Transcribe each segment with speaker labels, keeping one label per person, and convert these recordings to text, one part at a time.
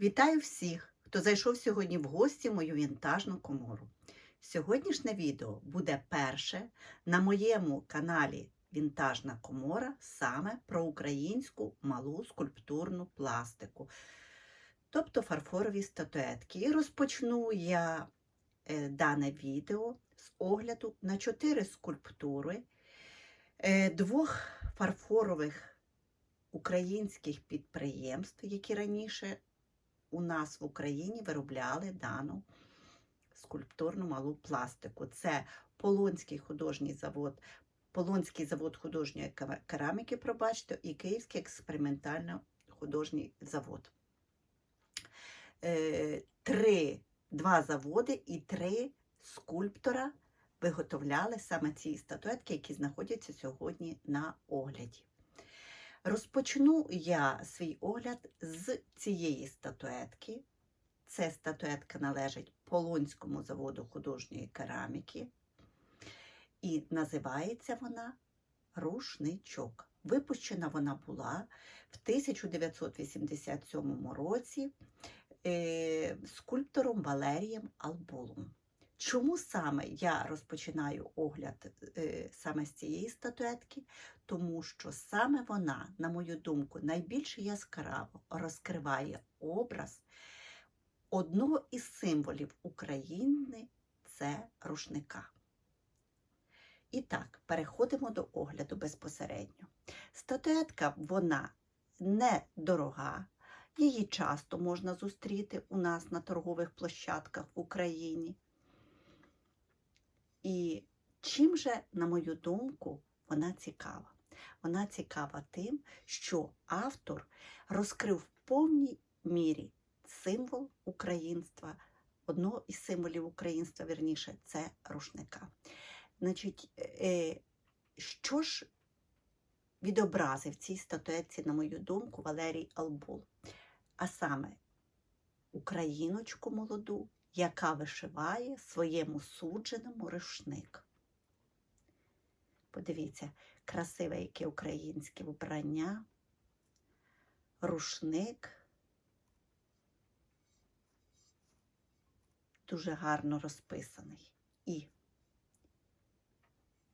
Speaker 1: Вітаю всіх, хто зайшов сьогодні в гості в мою вінтажну комору. Сьогоднішнє відео буде перше на моєму каналі Вінтажна комора саме про українську малу скульптурну пластику, тобто фарфорові статуетки. І розпочну я е, дане відео з огляду на чотири скульптури е, двох фарфорових українських підприємств, які раніше у нас в Україні виробляли дану скульптурну малу пластику. Це Полонський художній завод, Полонський завод художньої кераміки, пробачте, і Київський експериментально-художній завод. Е, Три, два заводи і три скульптора виготовляли саме ці статуетки, які знаходяться сьогодні на огляді. Розпочну я свій огляд з цієї статуетки. Це статуетка належить Полонському заводу художньої кераміки. І називається вона Рушничок. Випущена вона була в 1987 році е, скульптором Валерієм Албулом. Чому саме я розпочинаю огляд е, саме з цієї статуетки? Тому що саме вона, на мою думку, найбільш яскраво розкриває образ одного із символів України це рушника. І так, переходимо до огляду безпосередньо. Статуетка вона недорога, її часто можна зустріти у нас на торгових площадках в Україні. І чим же, на мою думку, вона цікава? Вона цікава тим, що автор розкрив в повній мірі символ українства, одного із символів українства, вірніше, це рушника. Значить, е, що ж відобразив цій статуетці, на мою думку, Валерій Албул? А саме україночку молоду, яка вишиває своєму судженому рушник. Подивіться, красиве яке українське вбрання, рушник. Дуже гарно розписаний і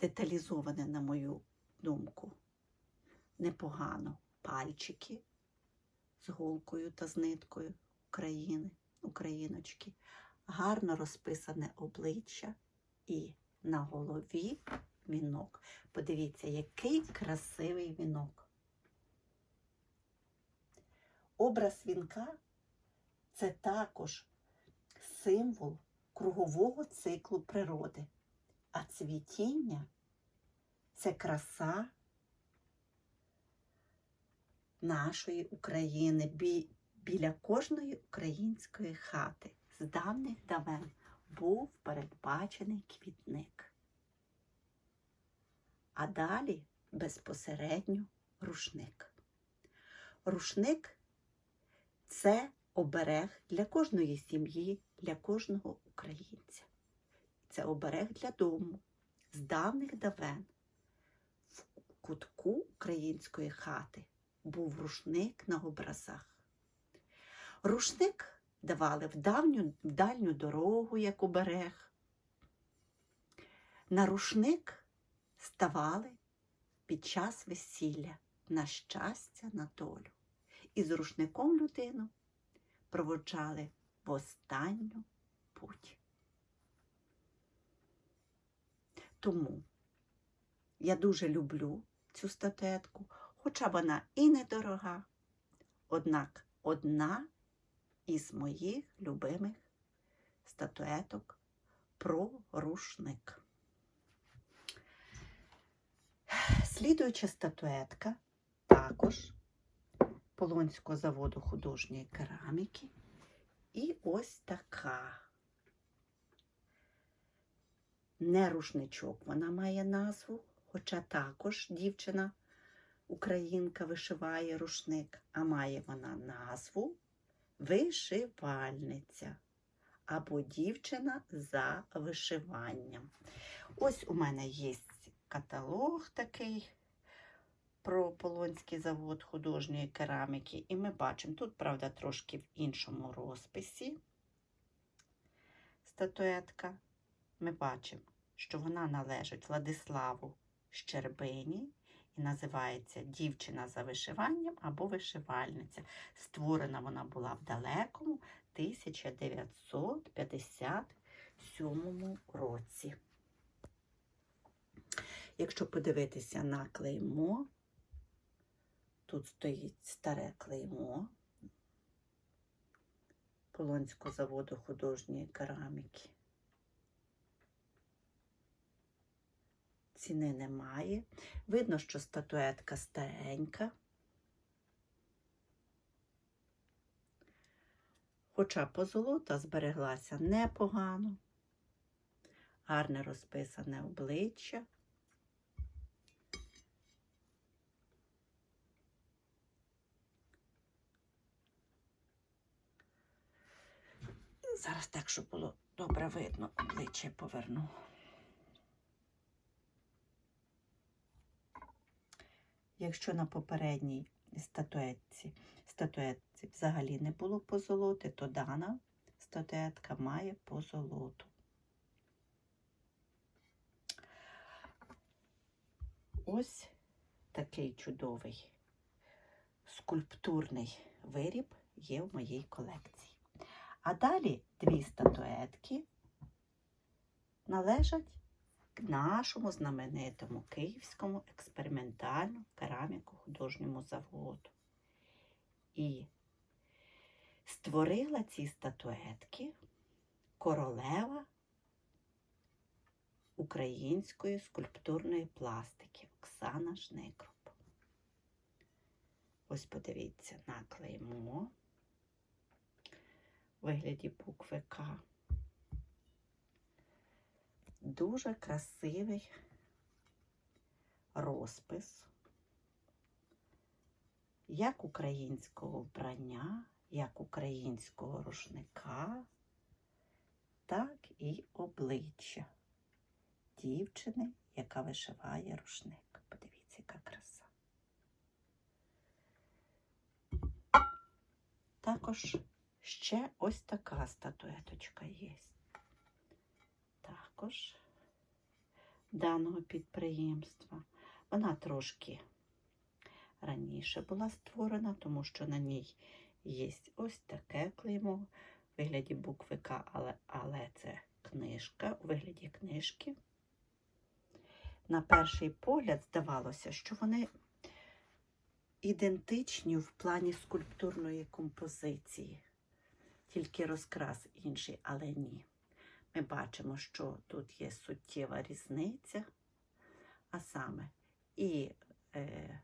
Speaker 1: деталізоване, на мою думку, непогано пальчики з голкою та з ниткою України, україночки, гарно розписане обличчя і на голові вінок. Подивіться, який красивий вінок. Образ вінка це також символ кругового циклу природи, а цвітіння це краса нашої України бі- біля кожної української хати. З давних давен був передбачений квітник. А далі безпосередньо рушник. Рушник це оберег для кожної сім'ї, для кожного українця. Це оберег для дому. З давних давен в кутку української хати був рушник на образах. Рушник давали в, давню, в дальню дорогу, як оберег. На рушник ставали під час весілля на щастя, на долю. І з рушником людину проводжали в останню путь. Тому я дуже люблю цю статуетку, хоча вона і недорога, однак одна із моїх любимих статуеток про рушник. Слідуюча статуетка також Полонського заводу художньої кераміки. І ось така. Не рушничок вона має назву, хоча також дівчина українка вишиває рушник, а має вона назву вишивальниця або дівчина за вишиванням. Ось у мене є каталог такий про Полонський завод художньої кераміки. І ми бачимо, тут, правда, трошки в іншому розписі статуетка. Ми бачимо, що вона належить Владиславу Щербині називається Дівчина за вишиванням або вишивальниця. Створена вона була в далекому 1957 році. Якщо подивитися на клеймо, тут стоїть старе клеймо Полонського заводу художньої кераміки. Ціни немає. Видно, що статуетка старенька. Хоча позолота збереглася непогано, гарне розписане обличчя. Зараз так, щоб було добре видно, обличчя поверну. Якщо на попередній статуетці, статуетці взагалі не було позолоти, то дана статуетка має позолоту. Ось такий чудовий скульптурний виріб є в моїй колекції. А далі дві статуетки належать нашому знаменитому Київському експериментальному кераміко-художньому заводу. І створила ці статуетки королева української скульптурної пластики Оксана Жникруп. Ось подивіться на клеймо вигляді букви К. Дуже красивий розпис як українського вбрання, як українського рушника, так і обличчя дівчини, яка вишиває рушник. Подивіться, яка краса. Також ще ось така статуеточка є. Також даного підприємства. Вона трошки раніше була створена, тому що на ній є ось таке клеймо у вигляді букви К, але, але це книжка у вигляді книжки. На перший погляд здавалося, що вони ідентичні в плані скульптурної композиції, тільки розкрас інший, але ні. Ми бачимо, що тут є суттєва різниця, а саме і е,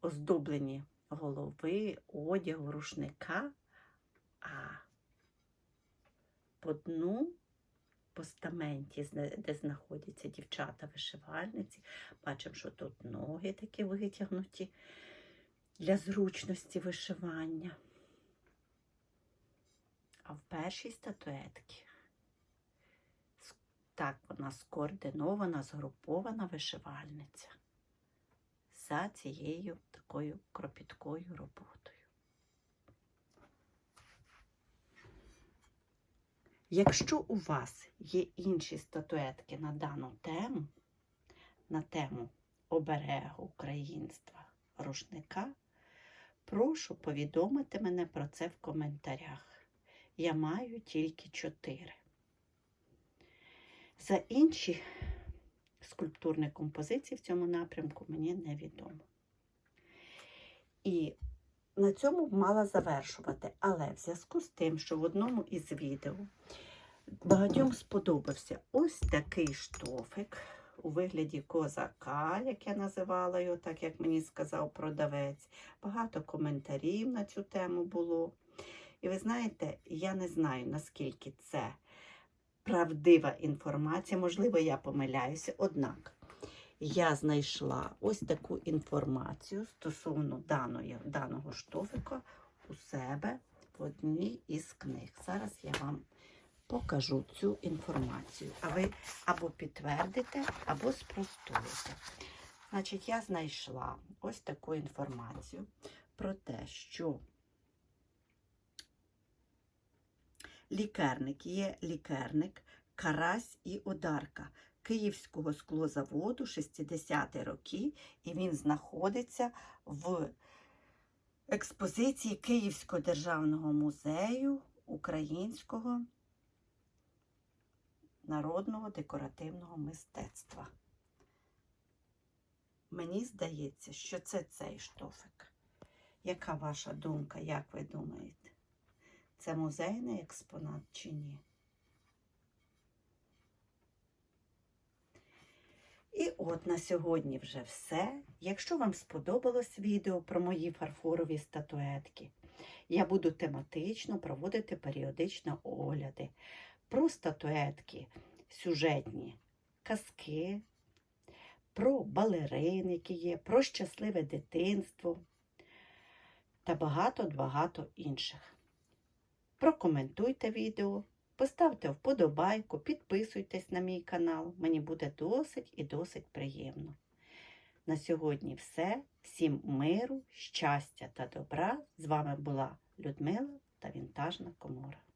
Speaker 1: оздоблені голови, одяг, рушника, а по дну постаменті, де знаходяться дівчата-вишивальниці, бачимо, що тут ноги такі витягнуті для зручності вишивання. А в першій статуетці так вона скоординована, згрупована вишивальниця за цією такою кропіткою роботою. Якщо у вас є інші статуетки на дану тему, на тему оберегу українства рушника, прошу повідомити мене про це в коментарях. Я маю тільки чотири. За інші скульптурні композиції в цьому напрямку мені невідомо. І на цьому мала завершувати. Але в зв'язку з тим, що в одному із відео багатьом сподобався ось такий штофик у вигляді козака, як я називала його, так як мені сказав продавець. Багато коментарів на цю тему було. І ви знаєте, я не знаю, наскільки це правдива інформація, можливо, я помиляюся, однак я знайшла ось таку інформацію стосовно даної, даного штофика у себе в одній із книг. Зараз я вам покажу цю інформацію, а ви або підтвердите, або спростуєте. Значить, я знайшла ось таку інформацію про те, що лікарник є лікарник, карась і одарка Київського склозаводу 60-ті роки, і він знаходиться в експозиції Київського державного музею українського народного декоративного мистецтва. Мені здається, що це цей штофик. Яка ваша думка, як ви думаєте? Це музейний експонат чи ні? І от на сьогодні вже все. Якщо вам сподобалось відео про мої фарфорові статуетки, я буду тематично проводити періодично огляди про статуетки сюжетні, казки, про балерин, які є, про щасливе дитинство та багато-багато інших. Прокоментуйте відео, поставте вподобайку, підписуйтесь на мій канал. Мені буде досить і досить приємно. На сьогодні все. Всім миру, щастя та добра. З вами була Людмила та Вінтажна Комора.